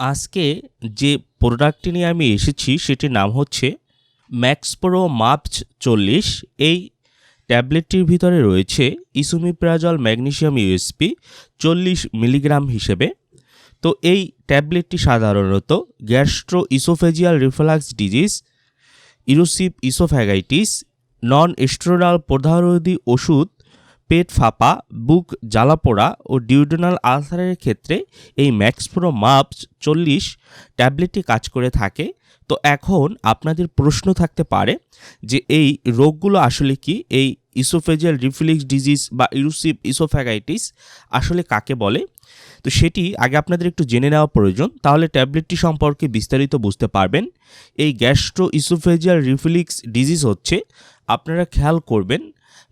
আজকে যে প্রোডাক্টটি নিয়ে আমি এসেছি, সেটির নাম হচ্ছে ম্যাক্স প্রো মাপচ চল্লিশ। এই ট্যাবলেটটির ভিতরে রয়েছে ইসুমিপ্রাজল ম্যাগনেসিয়াম ইউএসপি চল্লিশ মিলিগ্রাম হিসেবে। তো এই ট্যাবলেটটি সাধারণত gastro oesophageal reflux disease, erosive oesophagitis non steroidal প্রদাহরোধী ওষুধ পেট ফাঁপা, বুক জ্বালাপোড়া ও ডিউডোনাল আলসারের ক্ষেত্রে এই ম্যাক্সপ্রো মাপস চল্লিশ ট্যাবলেটটি কাজ করে থাকে। তো এখন আপনাদের প্রশ্ন থাকতে পারে যে এই রোগগুলো আসলে কি? এই ইসোফেজিয়াল রিফ্লিক্স ডিজিজ বা ইরুসিভ ইসোফ্যাগাইটিস আসলে কাকে বলে? তো সেটি আগে আপনাদের একটু জেনে নেওয়া প্রয়োজন, তাহলে ট্যাবলেটটি সম্পর্কে বিস্তারিত বুঝতে পারবেন। এই গ্যাস্ট্রো ইসোফেজিয়াল রিফ্লিক্স ডিজিজ হচ্ছে, আপনারা খেয়াল করবেন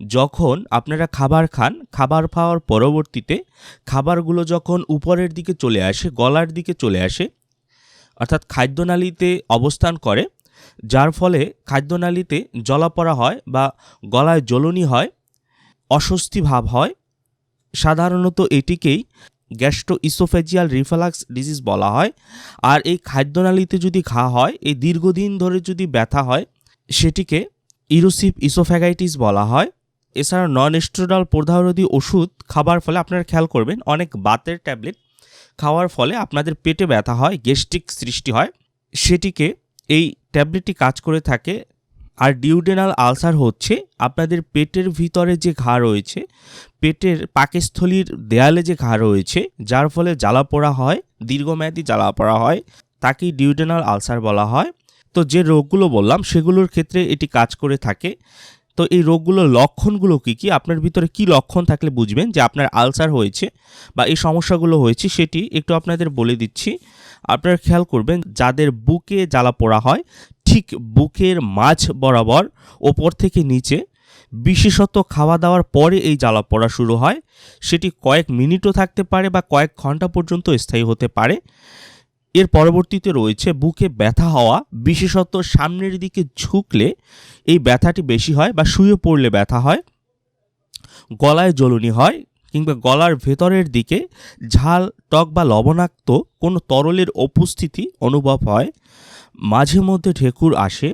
যখন আপনারা খাবার খান, খাবার খাওয়ার পরবর্তীতে খাবারগুলো যখন উপরের দিকে চলে আসে, গলার দিকে চলে আসে, অর্থাৎ খাদ্যনালীতে অবস্থান করে, যার ফলে খাদ্যনালীতে জলাপড়া হয় বা গলায় জ্বলনি হয়, অস্বস্তি ভাব হয়, সাধারণত এটিকেই গ্যাস্ট্রো ইসোফেজিয়াল রিফ্লাক্স ডিজিজ বলা হয়। আর এই খাদ্যনালীতে যদি ঘা হয়, এই দীর্ঘদিন ধরে যদি ব্যথা হয়, সেটিকে ইরোসিভ ইসোফ্যাগাইটিস বলা হয়। এছাড়া নন স্টেরল প্রদাহরোধী ওষুধ খাবার ফলে আপনারা খেয়াল করবেন, অনেক বাতের ট্যাবলেট খাওয়ার ফলে আপনাদের পেটে ব্যথা হয়, গ্যাস্ট্রিক সৃষ্টি হয়। সেটিকে এই ট্যাবলেটটি কাজ করে থাকে আর ডিউডেনাল আলসার হচ্ছে আপনাদের পেটের ভিতরে যে ঘা রয়েছে, পেটের পাকস্থলীর দেয়ালে যে ঘা রয়েছে, যার ফলে জ্বালা পোড়া হয়, দীর্ঘমেয়াদী জ্বালা পোড়া হয়, তাকেই ডিউডেনাল আলসার বলা হয়। তো যে রোগগুলো বললাম, সেগুলোর ক্ষেত্রে এটি কাজ করে থাকে। তো এই রোগগুলোর লক্ষণগুলো কী কী? আপনার ভিতরে কী লক্ষণ থাকলে বুঝবেন যে আপনার আলসার হয়েছে বা এই সমস্যাগুলো হয়েছে সেটি একটু আপনাদের বলে দিচ্ছি। আপনারা খেয়াল করবেন, যাদের বুকে জ্বালা পোড়া হয়, ঠিক বুকের মাঝ বরাবর ওপর থেকে নিচে বিশেষত খাওয়া দাওয়ার পরে এই জ্বালা পড়া শুরু হয়। সেটি কয়েক মিনিটও থাকতে পারে বা কয়েক ঘণ্টা পর্যন্ত স্থায়ী হতে পারে। এর পরবর্তীতে রয়েছে বুকে ব্যথা হওয়া, বিশেষত সামনের দিকে ঝুঁকলে এই ব্যথাটি বেশি হয় বা শুয়ে পড়লে ব্যথা হয়, গলায় জ্বলুনি হয় কিংবা গলার ভেতরের দিকে ঝাল টক বা লবণাক্ত কোনো তরলের উপস্থিতি অনুভব হয়, মাঝে মধ্যে ঢেকুর আসে,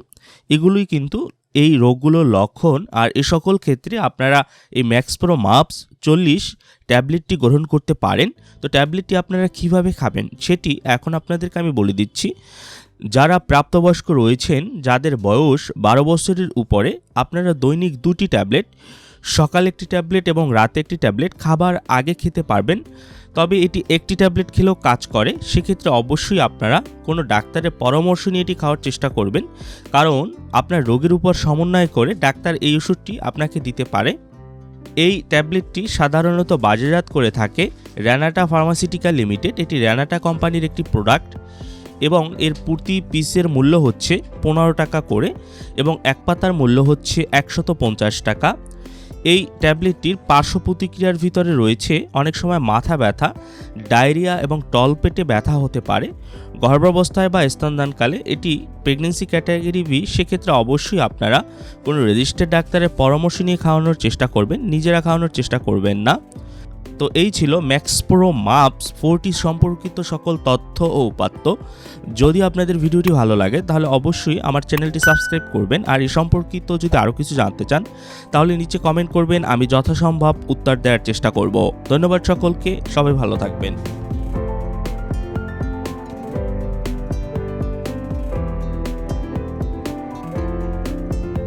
এগুলোই কিন্তু এই রোগগুলোর লক্ষণ। আর এ সকল ক্ষেত্রে আপনারা এই ম্যাক্সপ্রো মাপস চল্লিশ ট্যাবলেটটি গ্রহণ করতে পারেন। তো ট্যাবলেটটি আপনারা কীভাবে খাবেন সেটি এখন আপনাদেরকে আমি বলে দিচ্ছি। যারা প্রাপ্তবয়স্ক রয়েছেন, যাদের বয়স বারো বছরের উপরে, আপনারা দৈনিক দুটি ট্যাবলেট, সকালে একটি ট্যাবলেট এবং রাতে একটি ট্যাবলেট খাবার আগে খেতে পারবেন। তবে এটি একটি ট্যাবলেট খেলেও কাজ করে, সেক্ষেত্রে অবশ্যই আপনারা কোনো ডাক্তারের পরামর্শ নিয়ে এটি খাওয়ার চেষ্টা করবেন। কারণ আপনার রোগের উপর সমন্বয় করে ডাক্তার এই ওষুধটি আপনাকে দিতে পারে। এই ট্যাবলেটটি সাধারণত বাজারজাত করে থাকে র্যানাটা ফার্মাসিউটিক্যাল লিমিটেড, এটি র্যানাটা কোম্পানির একটি প্রোডাক্ট এবং এর প্রতি পিসের মূল্য হচ্ছে পনেরো টাকা করে এবং এক পাতার মূল্য হচ্ছে একশত পঞ্চাশ টাকা। এই ট্যাবলেটটির পার্শ্ব প্রতিক্রিয়ার ভিতরে রয়েছে অনেক সময় মাথা ব্যথা, ডায়রিয়া এবং টলপেটে ব্যথা হতে পারে। গর্ভাবস্থায় বা স্তনদানকালে এটি প্রেগনেন্সি ক্যাটাগরি বি, সেক্ষেত্রে অবশ্যই আপনারা কোনো রেজিস্টার্ড ডাক্তারের পরামর্শ নিয়ে খাওয়ানোর চেষ্টা করবেন, নিজেরা খাওয়ানোর চেষ্টা করবেন না। তো এই ছিল ম্যাক্সপ্রো মাপস ফোরটি সম্পর্কিত সকল তথ্য ও উপাত্ত। যদি আপনাদের ভিডিওটি ভালো লাগে, তাহলে অবশ্যই আমার চ্যানেলটি সাবস্ক্রাইব করবেন। আর এই সম্পর্কিত যদি আরও কিছু জানতে চান, তাহলে নিচে কমেন্ট করবেন। আমি যথাসম্ভব উত্তর দেওয়ার চেষ্টা করব। ধন্যবাদ সকলকে। সবাই ভালো থাকবেন।